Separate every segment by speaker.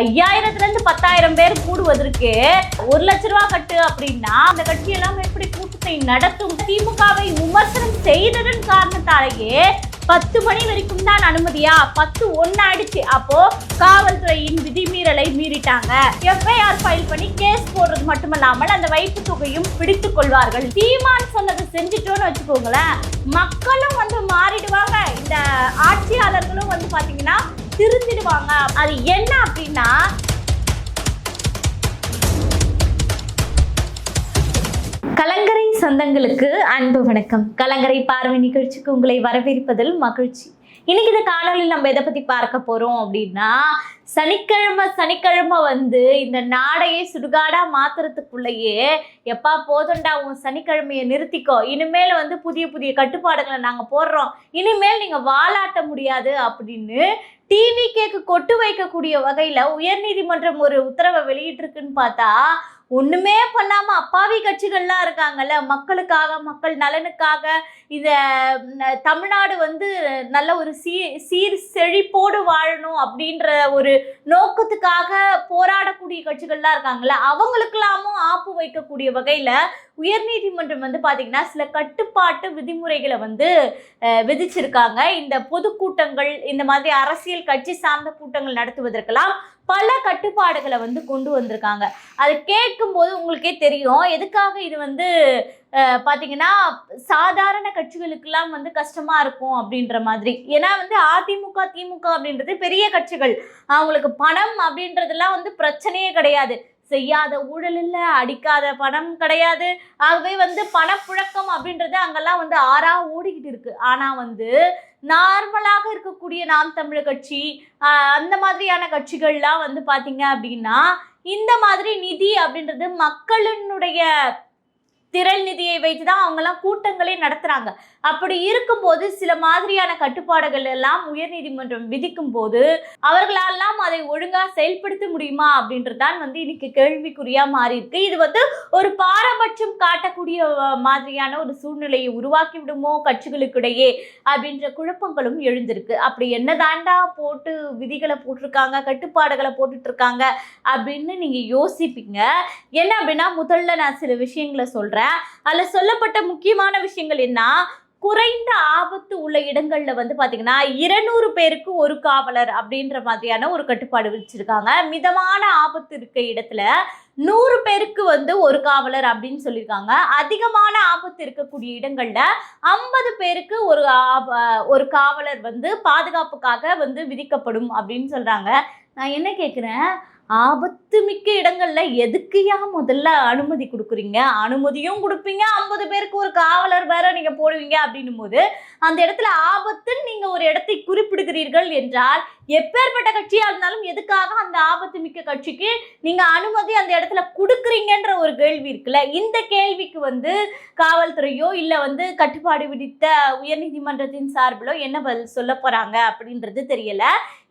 Speaker 1: ஐயாயிரத்துல இருந்து பத்தாயிரம் பேர் கூடுவதற்கு ஒரு லட்ச ரூபா கட்டு அப்படின்னா அந்த கட்சி எல்லாம் எப்படி கூட்டத்தை நடத்தும்? திமுகவை விமர்சனம் செய்ததன் காரணத்தாலேயே பத்து மணி வரைக்கும் தான் அனுமதியா? பத்து ஒன்னு ஆயிடுச்சு அப்போ காவல்துறையின் விதிமீறலை மீறிட்டாங்க. எஃப்ஐஆர் ஃபைல் பண்ணி கேஸ் போடுறது மட்டுமல்லாமல் அந்த வைப்பு தொகையும் பிடித்துக் கொள்வார்கள். தீமான் சொன்னதை செஞ்சுட்டோன்னு வச்சுக்கோங்களேன். மக்களும் வந்து மாறிடுவாங்க. இந்த ஆட்சியாளர்களும் வந்து பாத்தீங்கன்னா திருந்திடுவாங்க அது என்ன அப்படின்னா கலங்கரை சொந்தங்களுக்கு அன்பு வணக்கம். கலங்கரை பார்வை நிகழ்ச்சிக்கு உங்களை வரவேற்பதில் மகிழ்ச்சி. இன்னைக்கு இந்த காணொலியில் நம்ம எதை பத்தி பார்க்க போறோம் அப்படின்னா சனிக்கிழமை சனிக்கிழமை வந்து இந்த நாடையே சுடுகாடா மாத்துறதுக்குள்ளேயே எப்பா போதும்டா உன் சனிக்கிழமையை நிறுத்திக்கோ. இனிமேல் வந்து புதிய புதிய கட்டுப்பாடுகளை நாங்க போடுறோம். இனிமேல் நீங்க வாலாட்ட முடியாது அப்படின்னு டிவி கேக்கு கொட்டு வைக்கக்கூடிய வகையில உயர்நீதிமன்றம் ஒரு உத்தரவை வெளியிட்டிருக்குன்னு பார்த்தா ஒண்ணுமே பண்ணாம அப்பாவி கட்சிகள்லாம் இருக்காங்கல்ல மக்களுக்காக மக்கள் நலனுக்காக இந்த தமிழ்நாடு வந்து நல்ல ஒரு சீ சீர் செழிப்போடு வாழணும் அப்படின்ற ஒரு நோக்கத்துக்காக போராடக்கூடிய கட்சிகள்லாம் இருக்காங்கல்ல அவங்களுக்கெல்லாமும் ஆப்பு வைக்கக்கூடிய வகையில உயர்நீதிமன்றம் வந்து பார்த்திங்கன்னா சில கட்டுப்பாட்டு விதிமுறைகளை வந்து விதிச்சிருக்காங்க. இந்த பொதுக்கூட்டங்கள் இந்த மாதிரி அரசியல் கட்சி சார்ந்த கூட்டங்கள் நடத்துவதற்கெல்லாம் பல கட்டுப்பாடுகளை வந்து கொண்டு வந்திருக்காங்க. அது கேட்கும்போது உங்களுக்கே தெரியும். எதுக்காக இது வந்து பார்த்தீங்கன்னா சாதாரண கட்சிகளுக்கெல்லாம் வந்து கஷ்டமாக இருக்கும் அப்படின்ற மாதிரி. ஏன்னா வந்து அதிமுக திமுக அப்படின்றது பெரிய கட்சிகள். அவங்களுக்கு பணம் அப்படின்றதெல்லாம் வந்து பிரச்சனையே கிடையாது. செய்யாத ஊழல் இல்லை அடிக்காத பணம் கிடையாது. ஆகவே வந்து பணப்புழக்கம் அப்படின்றது அங்கெல்லாம் வந்து ஆறா ஓடிக்கிட்டு இருக்கு. ஆனால் வந்து நார்மலாக இருக்கக்கூடிய நாம் தமிழர் கட்சி அந்த மாதிரியான கட்சிகள்லாம் வந்து பார்த்தீங்க அப்படின்னா இந்த மாதிரி நிதி அப்படின்றது மக்களினுடைய திரள் நிதியை வைத்து தான் அவங்கெல்லாம் கூட்டங்களே நடத்துகிறாங்க அப்படி இருக்கும்போது சில மாதிரியான கட்டுப்பாடுகள் எல்லாம் உயர்நீதிமன்றம் விதிக்கும் போது அவர்களெல்லாம் அதை ஒழுங்காக செயல்படுத்த முடியுமா அப்படின்றதான் வந்து இன்னைக்கு கேள்விக்குறியாக மாறி இருக்கு. இது வந்து ஒரு பாரபட்சம் காட்டக்கூடிய மாதிரியான ஒரு சூழ்நிலையை உருவாக்கி விடுமோ கட்சிகளுக்கிடையே அப்படின்ற குழப்பங்களும் எழுந்திருக்கு. அப்படி என்னதாண்டா போட்டு விதிகளை போட்டிருக்காங்க கட்டுப்பாடுகளை போட்டுட்டு இருக்காங்க அப்படின்னு நீங்கள் யோசிப்பீங்க. என்ன அப்படின்னா முதல்ல நான் சில விஷயங்களை சொல்கிறேன் சொல்றேன். அதுல சொல்லப்பட்ட முக்கியமான விஷயங்கள் என்ன? குறைந்த ஆபத்து உள்ள இடங்கள்ல வந்து பாத்தீங்கன்னா இருநூறு பேருக்கு ஒரு காவலர் அப்படின்ற மாதிரியான ஒரு கட்டுப்பாடு வச்சிருக்காங்க மிதமான ஆபத்து இருக்க இடத்துல நூறு பேருக்கு வந்து ஒரு காவலர் அப்படின்னு சொல்லியிருக்காங்க. அதிகமான ஆபத்து இருக்கக்கூடிய இடங்களில் ஐம்பது பேருக்கு ஒரு ஆப- ஒரு காவலர் வந்து பாதுகாப்புக்காக வந்து விதிக்கப்படும் அப்படின்னு சொல்கிறாங்க நான் என்ன கேட்குறேன் ஆபத்து மிக்க இடங்கள்ல எதுக்குயா முதல்ல அனுமதி கொடுக்குறீங்க? அனுமதியும் கொடுப்பீங்க. ஐம்பது பேருக்கு ஒரு காவலர் வேற நீங்க போடுவீங்க அப்படின்னும் போது அந்த இடத்துல ஆபத்துன்னு நீங்க ஒரு இடத்தை குறிப்பிடுகிறீர்கள் என்றால் எப்பேற்பட்ட கட்சியா இருந்தாலும் எதுக்காக அந்த ஆபத்து மிக்க கட்சிக்கு நீங்க அனுமதி அந்த இடத்துல கொடுக்குறீங்கன்ற ஒரு கேள்வி இருக்குல்ல? இந்த கேள்விக்கு வந்து காவல்துறையோ இல்ல வந்து கட்டுப்பாடு விதித்த உயர்நீதிமன்றத்தின் சார்பிலோ என்ன பதில் சொல்ல போறாங்க அப்படின்றது தெரியல.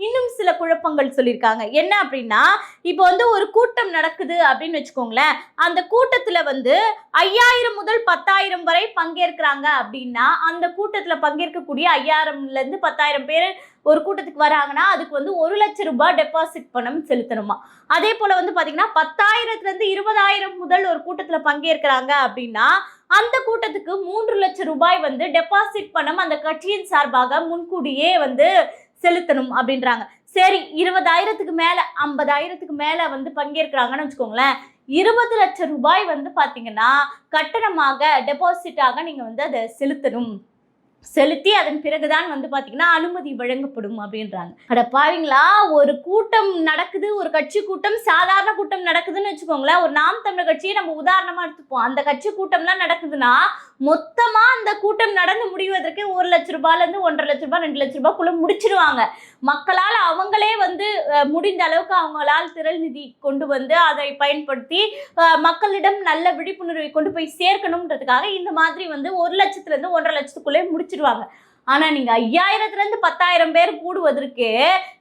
Speaker 1: இன்னும் சில குழப்பங்கள் சொல்லியிருக்காங்க. என்ன அப்படின்னா இப்போ வந்து ஒரு கூட்டம் நடக்குது அப்படின்னு வச்சுக்கோங்களேன். அந்த கூட்டத்தில் வந்து ஐயாயிரம் முதல் பத்தாயிரம் வரை பங்கேற்கிறாங்க அப்படின்னா அந்த கூட்டத்தில் பங்கேற்கக்கூடிய ஐயாயிரம்லேருந்து பத்தாயிரம் பேர் ஒரு கூட்டத்துக்கு வராங்கன்னா அதுக்கு வந்து ஒரு லட்சம் ரூபாய் டெபாசிட் பணம் செலுத்தணுமா? அதே போல் வந்து பார்த்தீங்கன்னா பத்தாயிரத்துலேருந்து இருபதாயிரம் முதல் ஒரு கூட்டத்தில் பங்கேற்கிறாங்க அப்படின்னா அந்த கூட்டத்துக்கு மூன்று லட்சம் ரூபாய் வந்து டெபாசிட் பணம் அந்த கட்சியின் சார்பாக முன்கூடியே வந்து செலுத்தணும் அப்படின்றாங்க. சரி இருபதாயிரத்துக்கு மேல ஐம்பதாயிரத்துக்கு மேல வந்து பங்கேற்கிறாங்கன்னு வச்சுக்கோங்களேன். இருபது லட்சம் ரூபாய் வந்து பாத்தீங்கன்னா கட்டணமாக டெபாசிட்டாக நீங்க வந்து அதை செலுத்தணும். செலுத்தி அதன் பிறகுதான் வந்து பார்த்தீங்கன்னா அனுமதி வழங்கப்படும் அப்படின்றாங்க. அட பாவீங்களா ஒரு கூட்டம் நடக்குது ஒரு கட்சி கூட்டம் சாதாரண கூட்டம் நடக்குதுன்னு வச்சுக்கோங்களேன் ஒரு நாம் தமிழர் கட்சியை நம்ம உதாரணமாக எடுத்துப்போம். அந்த கட்சி கூட்டம்லாம் நடக்குதுன்னா மொத்தமா அந்த கூட்டம் நடந்து முடிவதற்கு ஒரு லட்ச ரூபாயில இருந்து ஒன்றரை லட்ச ரூபாய் ரெண்டு லட்ச ரூபாய்க்குள்ள முடிச்சிருவாங்க. மக்களால் அவங்களே வந்து முடிந்த அளவுக்கு அவங்களால் திரள் நிதி கொண்டு வந்து அதை பயன்படுத்தி மக்களிடம் நல்ல விழிப்புணர்வை கொண்டு போய் சேர்க்கணுன்றதுக்காக இந்த மாதிரி வந்து ஒரு லட்சத்துல இருந்து ஒன்றரை லட்சத்துக்குள்ளே முடிச்சு ஆனா நீங்க ஐயாயிரத்துல இருந்து பத்தாயிரம் பேர் கூடுவதற்கு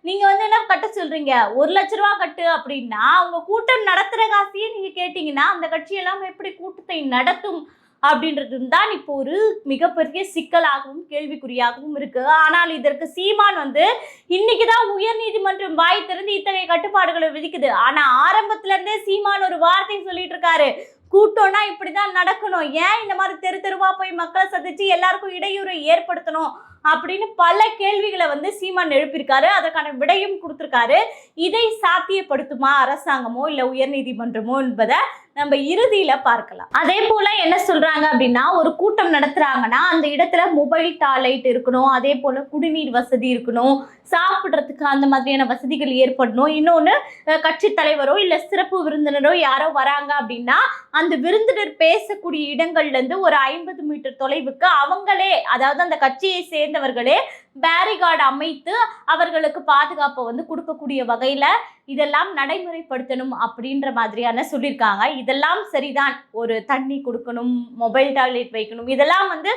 Speaker 1: நீங்க வந்து என்ன கட்ட சொல்றீங்க? ஒரு லட்ச ரூபா கட்டு அப்படின்னா உங்க கூட்டம் நடத்துற காசையே நீங்க கேட்டீங்கன்னா அந்த கட்சி எல்லாம் எப்படி கூட்டத்தை நடத்தும் அப்படின்றது தான் இப்போ ஒரு மிகப்பெரிய சிக்கலாகவும் கேள்விக்குறியாகவும் இருக்கு. ஆனால் இதற்கு சீமான் வந்து இன்னைக்கு தான் உயர்நீதிமன்றம் வாய் திறந்து இத்தகைய கட்டுப்பாடுகளை விதிக்குது. ஆனா ஆரம்பத்துல இருந்தே சீமான் ஒரு வார்த்தை சொல்லிட்டு இருக்காரு. கூட்டம்னா இப்படிதான் நடக்கணும். ஏன் இந்த மாதிரி தெரு தெருவா போய் மக்களை சந்திச்சு எல்லாருக்கும் இடையூறு ஏற்படுத்தணும்? அப்படின்னு பல கேள்விகளை வந்து சீமான் எழுப்பியிருக்காரு. அதற்கான விடையும் கொடுத்துருக்காரு. இதை சாத்தியப்படுத்துமா அரசாங்கமோ இல்லை உயர்நீதிமன்றமோ என்பதை நம்ம இறுதியில பார்க்கலாம். அதே போல என்ன சொல்றாங்க அப்படின்னா ஒரு கூட்டம் நடத்துறாங்கன்னா அந்த இடத்துல மொபைல் டாய்லெட் இருக்கணும் அதே போல குடிநீர் வசதி இருக்கணும் சாப்பிட்றதுக்கு அந்த மாதிரியான வசதிகள் ஏற்படணும். இன்னொன்று கட்சி தலைவரோ இல்லை சிறப்பு விருந்தினரோ யாரோ வராங்க அப்படின்னா அந்த விருந்தினர் பேசக்கூடிய இடங்கள்லேருந்து ஒரு ஐம்பது மீட்டர் தொலைவுக்கு அவங்களே அதாவது அந்த கட்சியை சேர்ந்தவர்களே பேரிகார்டு அமைத்து அவர்களுக்கு பாதுகாப்பை வந்து கொடுக்கக்கூடிய வகையில் இதெல்லாம் நடைமுறைப்படுத்தணும் அப்படின்ற மாதிரியான சொல்லியிருக்காங்க. இதெல்லாம் சரிதான். ஒரு தண்ணி கொடுக்கணும் மொபைல் டாய்லெட் வைக்கணும் இதெல்லாம் வந்து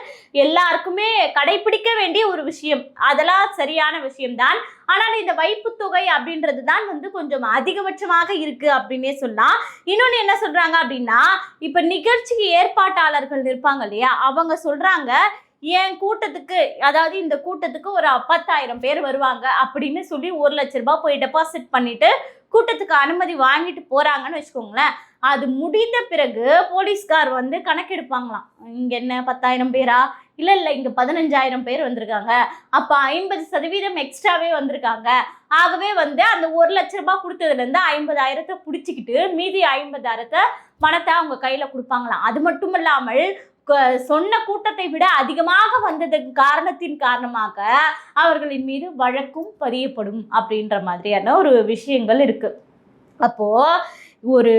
Speaker 1: எல்லாருக்குமே கடைபிடிக்க வேண்டிய ஒரு விஷயம். அதெல்லாம் சரியான விஷயம்தான். ஆனால் இந்த வைப்பு தொகை அப்படின்றது தான் வந்து கொஞ்சம் அதிகபட்சமாக இருக்கு அப்படின்னே சொல்லலாம். இன்னொன்று என்ன சொல்றாங்க அப்படின்னா இப்ப நிகழ்ச்சிக்கு ஏற்பாட்டாளர்கள் இருப்பாங்க இல்லையா? அவங்க சொல்றாங்க என் கூட்டத்துக்கு அதாவது இந்த கூட்டத்துக்கு ஒரு பத்தாயிரம் பேர் வருவாங்க அப்படின்னு சொல்லி ஒரு லட்ச ரூபாய் போய் டெபாசிட் பண்ணிட்டு கூட்டத்துக்கு அனுமதி வாங்கிட்டு போறாங்கன்னு வச்சுக்கோங்களேன். அது முடிந்த பிறகு போலீஸ்கார் வந்து கணக்கெடுப்பாங்களாம். இங்க என்ன பத்தாயிரம் பேரா? இல்ல இல்ல இங்க பதினஞ்சாயிரம் பேர் வந்திருக்காங்க. அப்ப ஐம்பது சதவீதம் எக்ஸ்ட்ராவே வந்திருக்காங்க. ஆகவே வந்து அந்த ஒரு லட்ச ரூபாய் கொடுத்ததுல இருந்து ஐம்பதாயிரத்தை பிடிச்சிக்கிட்டு மீதி ஐம்பதாயிரத்தை பணத்தை அவங்க கையில கொடுப்பாங்களாம். அது மட்டும் இல்லாமல் சொன்ன கூட்டத்தை விட அதிகமாக வந்ததன் காரணத்தின் காரணமாக அவர்களின் மீது வழக்கும் பதியப்படும் அப்படின்ற மாதிரியான ஒரு விஷயங்கள் இருக்கு. அப்போ ஒரு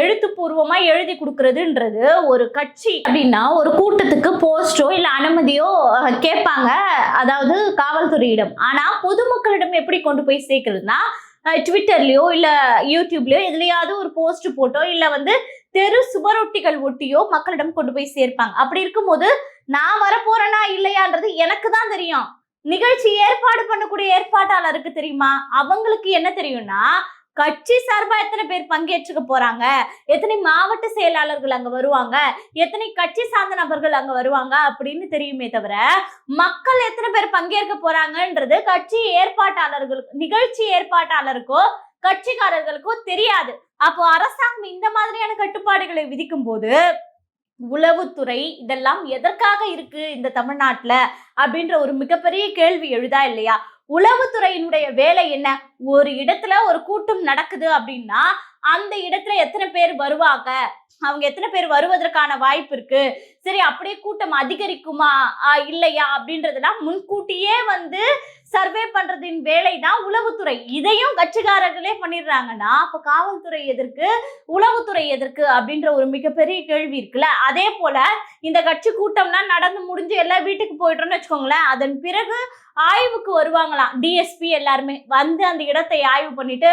Speaker 1: எழுத்துப்பூர்வமா எழுதி கொடுக்கறதுன்றது ஒரு கட்சி அப்படின்னா ஒரு கூட்டத்துக்கு போஸ்டோ இல்லை அனுமதியோ கேட்பாங்க அதாவது காவல்துறையிடம். ஆனா பொதுமக்களிடம் எப்படி கொண்டு போய் சேர்க்குறதுனா அஹ், ட்விட்டர்லயோ இல்ல யூடியூப்லயோ எதுலயாவது ஒரு போஸ்ட் போட்டோ இல்ல வந்து தெரு சுவரொட்டிகள் ஒட்டியோ மக்களிடம் கொண்டு போய் சேர்ப்பாங்க. அப்படி இருக்கும்போது நான் வரப்போறேனா இல்லையான்றது எனக்கு தான் தெரியும். நிகழ்ச்சி ஏற்பாடு பண்ணக்கூடிய ஏற்பாட்டாளருக்கு தெரியுமா? அவங்களுக்கு என்ன தெரியும்னா கட்சி சார்பா எத்தனை பேர் பங்கேற்றுக்க போறாங்க? எத்தனை மாவட்ட செயலாளர்கள் அங்க வருவாங்க? எத்தனை கட்சி சார்ந்த நபர்கள் அங்க வருவாங்க? அப்படின்னு தெரியுமே தவிர மக்கள் எத்தனை பேர் பங்கேற்க போறாங்கன்றது கட்சி ஏற்பாட்டாளர்களுக்கு நிகழ்ச்சி ஏற்பாட்டாளருக்கோ கட்சிக்காரர்களுக்கோ தெரியாது. அப்போ அரசாங்கம் இந்த மாதிரியான கட்டுப்பாடுகளை விதிக்கும் போது உளவுத்துறை இதெல்லாம் எதற்காக இருக்கு இந்த தமிழ்நாட்டுல அப்படின்ற ஒரு மிகப்பெரிய கேள்வி எழுதா இல்லையா? உளவுத்துறையினுடைய வேலை என்ன? ஒரு இடத்துல ஒரு கூட்டம் நடக்குது அப்படின்னா அந்த இடத்துல எத்தனை பேர் வருவாங்க? அவங்க எத்தனை பேர் வருவதற்கான வாய்ப்பு இருக்கு? சரி அப்படியே கூட்டம் அதிகரிக்குமா? இல்லையா? அப்படின்றதெல்லாம் முன்கூட்டியே வந்து சர்வே பண்றதின் வேலை தான் உளவுத்துறை. இதையும் கட்சிக்காரர்களே பண்ணிடுறாங்கன்னா அப்ப காவல்துறை எதற்கு? உளவுத்துறை எதற்கு? அப்படின்ற ஒரு மிகப்பெரிய கேள்வி இருக்குல்ல? அதே போல இந்த கட்சி கூட்டம்லாம் நடந்து முடிஞ்சு எல்லாம் வீட்டுக்கு போயிட்டோம்னு வச்சுக்கோங்களேன் அதன் பிறகு ஆய்வுக்கு வருவாங்களாம். டிஎஸ்பி எல்லாருமே வந்து அந்த இடத்தை ஆய்வு பண்ணிட்டு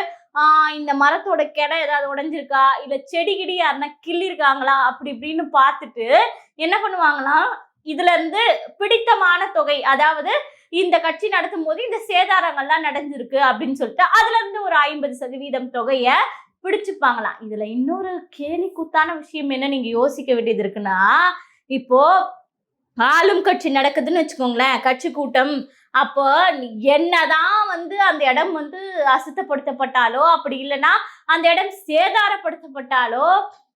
Speaker 1: இந்த மரத்தோட கிளை ஏதாவது உடஞ்சிருக்கா? இல்ல செடி கிடி யாருன்னா கிள்ளிருக்காங்களா? அப்படி இப்படின்னு பார்த்துட்டு என்ன பண்ணுவாங்களாம் இதுல இருந்து பிடித்தமான தொகை அதாவது இந்த கட்சி நடத்தும் போது இந்த சேதாரங்கள்லாம் நடந்திருக்கு அப்படின்னு சொல்லிட்டு அதுல இருந்து ஒரு ஐம்பது சதவீதம் தொகைய பிடிச்சுப்பாங்களாம். இதுல இன்னொரு கேலி கூத்தான விஷயம் என்ன நீங்க யோசிக்க வேண்டியது இருக்குன்னா இப்போ ஆளும் கட்சி நடக்குதுன்னு வச்சுக்கோங்களேன் கட்சி கூட்டம் அப்போ என்னதான் வந்து அந்த இடம் வந்து அசுத்தப்படுத்தப்பட்டாலோ அப்படி இல்லைன்னா அந்த இடம் சேதாரப்படுத்தப்பட்டாலோ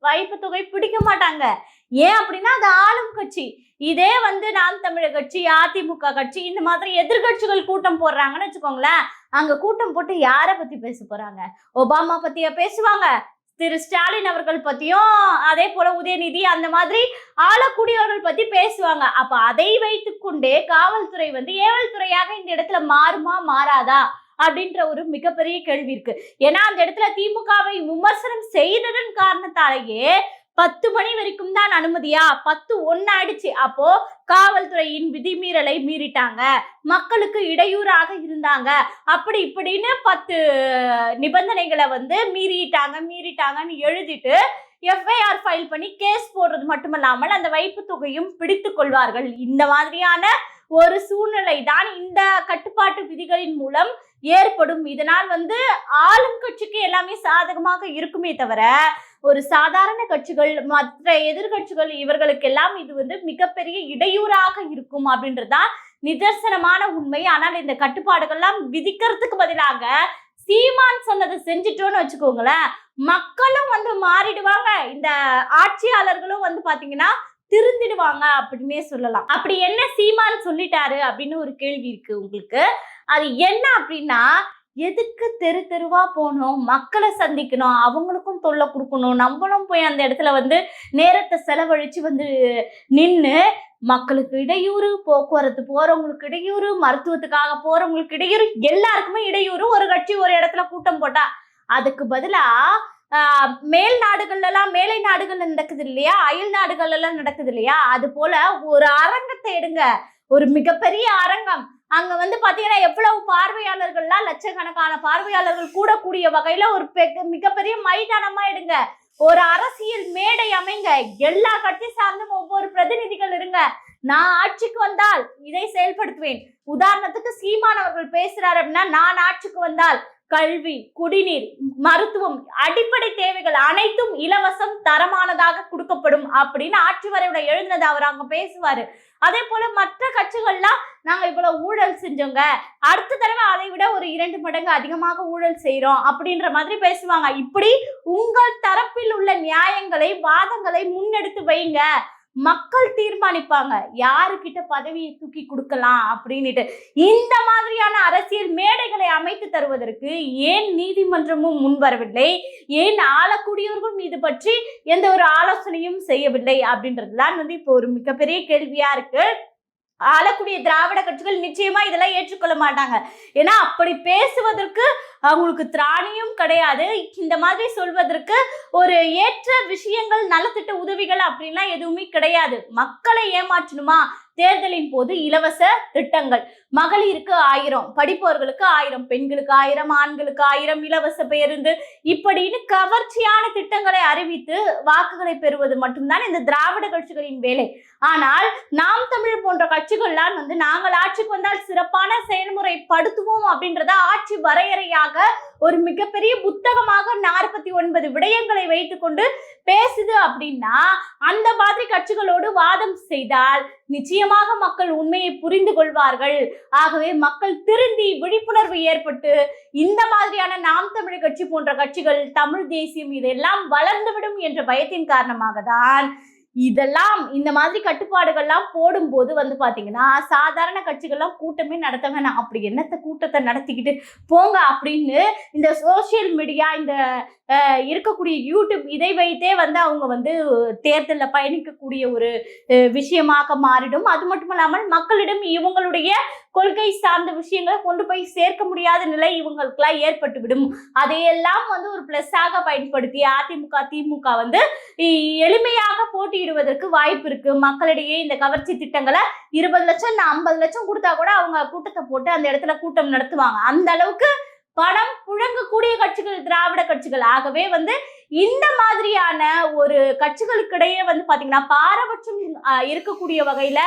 Speaker 1: வைப்பு தொகை பிடிக்க மாட்டாங்க. ஏன் அப்படின்னா அது ஆளும் கட்சி. இதே வந்து நாம் தமிழர் கட்சி அதிமுக கட்சி இந்த மாதிரி எதிர்கட்சிகள் கூட்டம் போடுறாங்கன்னு வச்சுக்கோங்களேன் அங்க கூட்டம் போட்டு யாரை பத்தி பேச போறாங்க? ஒபாமா பத்தியா பேசுவாங்க? திரு ஸ்டாலின் அவர்கள் பத்தியும் அதே போல உதயநிதி அந்த மாதிரி ஆளக்கூடியவர்கள் பத்தி பேசுவாங்க. அப்ப அதை வைத்துக்கொண்டே காவல்துறை வந்து ஏவல் துறையாக இந்த இடத்துல மாறுமா மாறாதா? அப்படின்ற ஒரு மிகப்பெரிய கேள்வி இருக்கு. ஏன்னா அந்த இடத்துல திமுகவை விமர்சனம் செய்ததன் காரணத்தாலேயே பத்து மணி வரைக்கும் தான் அனுமதியா? பத்து ஒன்னு ஆயிடுச்சு அப்போ காவல்துறையின் விதிமீறலை மீறிட்டாங்க. மக்களுக்கு இடையூறாக இருந்தாங்க. அப்படி இப்படின்னு பத்து நிபந்தனைகளை வந்து மீறிட்டாங்க மீறிட்டாங்கன்னு எழுதிட்டு எஃப்ஐஆர் ஃபைல் பண்ணி கேஸ் போடுறது மட்டுமல்லாமல் அந்த வைப்பு தொகையும் பிடித்து கொள்வார்கள். இந்த மாதிரியான ஒரு சூழ்நிலை தான் இந்த கட்டுப்பாட்டு விதிகளின் மூலம் ஏற்படும். இதனால் வந்து ஆளும் கட்சிக்கு எல்லாமே சாதகமாக இருக்குமே தவிர ஒரு சாதாரண கட்சிகள் மற்ற எதிர்கட்சிகள் இவர்களுக்கு எல்லாம் இது வந்து மிகப்பெரிய இடையூறாக இருக்கும் அப்படின்றதான் நிதர்சனமான உண்மை. ஆனால் இந்த கட்டுப்பாடுகள்லாம் விதிக்கிறதுக்கு பதிலாக சீமான் சொன்னதை செஞ்சுட்டோன்னு வச்சுக்கோங்களேன் மக்களும் வந்து மாறிடுவாங்க. இந்த ஆட்சியாளர்களும் வந்து பாத்தீங்கன்னா திருந்திடுவாங்க அப்படின்னே சொல்லலாம். அப்படி என்ன சீமான் சொல்லிட்டாரு அப்படின்னு ஒரு கேள்வி இருக்கு உங்களுக்கு. அது என்ன அப்படின்னா எதுக்கு தெரு தெருவா போகணும் மக்களை சந்திக்கணும் அவங்களுக்கும் தொல்லை கொடுக்கணும் நம்மளும் போய் அந்த இடத்துல வந்து நேரத்தை செலவழிச்சு வந்து நின்று மக்களுக்கு இடையூறு போக்குவரத்து போறவங்களுக்கு இடையூறு மருத்துவத்துக்காக போறவங்களுக்கு இடையூறு எல்லாருக்குமே இடையூறு ஒரு கட்சி ஒரு இடத்துல கூட்டம் போட்டா அதுக்கு பதிலா மேல் நாடுகள்லாம் மேலை நாடுகள்ல நடக்குது இல்லையா அயல் நாடுகள்லாம் நடக்குது இல்லையா அது போல ஒரு அரங்கத்தை எடுங்க. ஒரு மிகப்பெரிய அரங்கம். அங்க வந்து பாத்தீங்கன்னா எவ்வளவு பார்வையாளர்கள்லாம் லட்சக்கணக்கான பார்வையாளர்கள் கூடக்கூடிய வகையில ஒரு பெ- மிகப்பெரிய மைதானமா எடுங்க. ஒரு அரசியல் மேடை அமைங்க. எல்லா கட்சி சார்ந்தும் ஒவ்வொரு பிரதிநிதிகள் இருங்க. நான் ஆட்சிக்கு வந்தால் இதை செயல்படுத்துவேன். உதாரணத்துக்கு சீமான் அவர்கள் பேசுறாரு அப்படின்னா நான் ஆட்சிக்கு வந்தால் கல்வி குடிநீர் மருத்துவம் அடிப்படை தேவைகள் அனைத்தும் இலவசம் தரமானதாக கொடுக்கப்படும் அப்படின்னு ஆட்சி வரையோட எழுதினது அவர் அங்க பேசுவாரு. அதே போல மற்ற கட்சிகள்லாம் நாங்க இவ்வளவு ஊழல் செஞ்சோங்க அடுத்த தடவை அதை விட ஒரு இரண்டு மடங்கு அதிகமாக ஊழல் செய்யறோம் அப்படின்ற மாதிரி பேசுவாங்க. இப்படி உங்கள் தரப்பில் உள்ள நியாயங்களை வாதங்களை முன்னெடுத்து வைங்க. மக்கள் தீர்மானிப்பாங்க. யாருக்கிட்ட பதவியை தூக்கி கொடுக்கலாம் அப்படின்னுட்டு. இந்த மாதிரியான அரசியல் மேடைகளை அமைத்து தருவதற்கு ஏன் நீதிமன்றமும் முன்வரவில்லை ஏன் ஆளக்கூடியவர்களும் இது பற்றி எந்த ஒரு ஆலோசனையும் செய்யவில்லை அப்படின்றதுதான் வந்து இப்போ ஒரு மிகப்பெரிய கேள்வியா இருக்கு. ஆளக்கூடிய திராவிட கட்சிகள் நிச்சயமா இதெல்லாம் ஏற்றுக்கொள்ள மாட்டாங்க. ஏன்னா அப்படி பேசுவதற்கு அவங்களுக்கு திராணியும் கிடையாது. இந்த மாதிரி சொல்வதற்கு ஒரு ஏற்ற விஷயங்கள் நலத்திட்ட உதவிகள் அப்படின்லாம் எதுவுமே கிடையாது. மக்களை ஏமாற்றணுமா? தேர்தலின் போது இலவச திட்டங்கள். மகளிருக்கு ஆயிரம் படிப்பவர்களுக்கு ஆயிரம் பெண்களுக்கு ஆயிரம் ஆண்களுக்கு ஆயிரம் இலவச பேருந்து. இப்படின்னு கவர்ச்சியான திட்டங்களை அறிவித்து வாக்குகளை பெறுவது மட்டும்தான் இந்த திராவிட கட்சிகளின் வேலை. ஆனால் நாம் தமிழ் போன்ற கட்சிகள்லாம் வந்து நாங்கள் ஆட்சிக்கு வந்தால் சிறப்பான செயல்முறைப்படுத்துவோம் அப்படின்றத ஆட்சி வரையறையாக ஒரு மிகப்பெரிய புத்தகமாக நாற்பத்தி ஒன்பது விடயங்களை வைத்துக்கொண்டு பேசுது அப்படின்னா அந்த மாதிரி கட்சிகளோடு வாதம் செய்தால் நிச்சயமாக மக்கள் உண்மையை புரிந்து கொள்வார்கள். ஆகவே மக்கள் திருந்தி விழிப்புணர்வு ஏற்பட்டு இந்த மாதிரியான நாம் தமிழ் கட்சி போன்ற கட்சிகள் தமிழ் தேசியம் இதெல்லாம் வளர்ந்துவிடும் என்ற பயத்தின் காரணமாக தான் இதெல்லாம் இந்த மாதிரி கட்டுப்பாடுகள்லாம் போடும்போது வந்து பாத்தீங்கன்னா சாதாரண கட்சிகள்லாம் கூட்டமே நடத்த வேணாம். அப்படி என்னத்த கூட்டத்தை நடத்திக்கிட்டு போங்க அப்படின்னு இந்த சோஷியல் மீடியா இந்த இருக்கக்கூடிய யூடியூப் இதை வைத்தே வந்து அவங்க வந்து தேர்தலில் பயணிக்கக்கூடிய ஒரு விஷயமாக மாறிடும். அது மட்டும் இல்லாமல் மக்களிடம் இவங்களுடைய கொள்கை சார்ந்த விஷயங்களை கொண்டு போய் சேர்க்க முடியாத நிலை இவங்களுக்கெல்லாம் ஏற்பட்டுவிடும். அதையெல்லாம் வந்து ஒரு பிளஸ்ஸாக பயன்படுத்தி அதிமுக திமுக வந்து எளிமையாக போட்டி போட்டியிடுவதற்கு வாய்ப்பு இருக்கு. மக்களிடையே இந்த கவர்ச்சி திட்டங்களை இருபது லட்சம் இல்ல ஐம்பது லட்சம் கொடுத்தா கூட அவங்க கூட்டத்தை போட்டு அந்த இடத்துல கூட்டம் நடத்துவாங்க. அந்த அளவுக்கு பணம் புழங்கக்கூடிய கட்சிகள் திராவிட கட்சிகள். ஆகவே வந்து இந்த மாதிரியான ஒரு கட்சிகளுக்கிடையே வந்து பாத்தீங்கன்னா பாரபட்சம் இருக்கக்கூடிய வகையில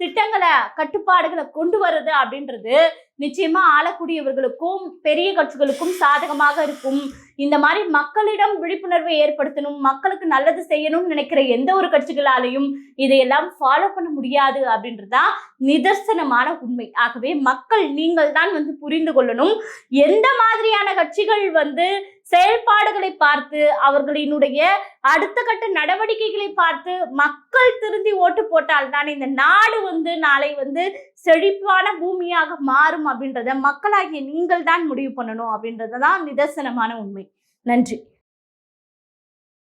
Speaker 1: திட்டங்களை கட்டுப்பாடுகளை கொண்டு வர்றது அப்படின்றது நிச்சயமா ஆளக்கூடியவர்களுக்கும் பெரிய கட்சிகளுக்கும் சாதகமாக இருக்கும். இந்த மாதிரி மக்களிடம் விழிப்புணர்வை ஏற்படுத்தணும் மக்களுக்கு நல்லது செய்யணும்னு நினைக்கிற எந்த ஒரு கட்சிகளாலையும் இதையெல்லாம் ஃபாலோ பண்ண முடியாது அப்படின்றதுதான் நிதர்சனமான உண்மை. ஆகவே மக்கள் நீங்கள் தான் வந்து புரிந்து கொள்ளணும். எந்த மாதிரியான கட்சிகள் வந்து செயல்பாடுகளை பார்த்து அவர்களினுடைய அடுத்த கட்ட நடவடிக்கைகளை பார்த்து மக்கள் திருந்தி ஓட்டு போட்டால் தான் இந்த நாடு வந்து நாளை வந்து செழிப்பான பூமியாக மாறும் மாறும் அப்படின்றத மக்களாகிய நீங்கள் தான் முடிவு பண்ணணும் அப்படின்றது தான் நிதர்சனமான உண்மை. நன்றி.